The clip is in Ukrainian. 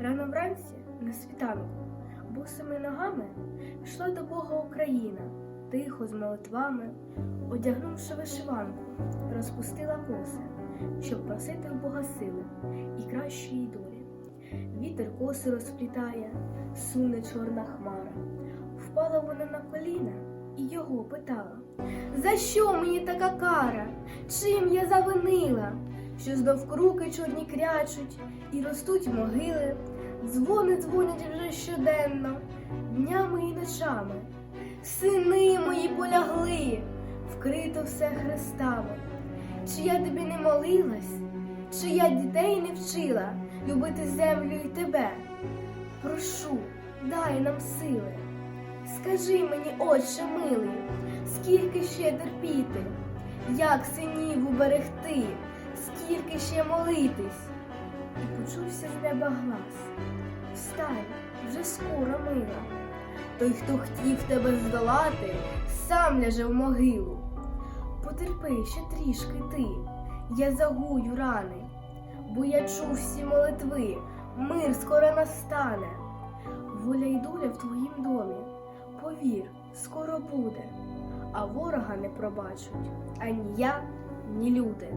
Рано вранці, на світанку, босими ногами йшла до Бога Україна, тихо з молитвами, одягнувши вишиванку, розпустила коси, щоб просити в Бога сили і кращої долі. Вітер коси розплітає, суне чорна хмара. Впала вона на коліна і його питала: За що мені така кара? Чим я завинила? Що знов круки чорні крячуть і ростуть могили, дзвони дзвонять вже щоденно, днями і ночами. Сини мої полягли, вкрито все хрестами. Чи я тобі не молилась, чи я дітей не вчила любити землю і тебе? Прошу, дай нам сили. Скажи мені, отче милий, скільки ще терпіти, як синів уберегти, скільки ще молитись? І почувся з неба глас. Встань, вже скоро мила. Той, хто хотів тебе здолати, сам ляже в могилу. Потерпи ще трішки ти, я загую рани, бо я чув всі молитви, мир скоро настане. Воля й доля в твоїм домі, повір, скоро буде, а ворога не пробачать ані я, ні люди.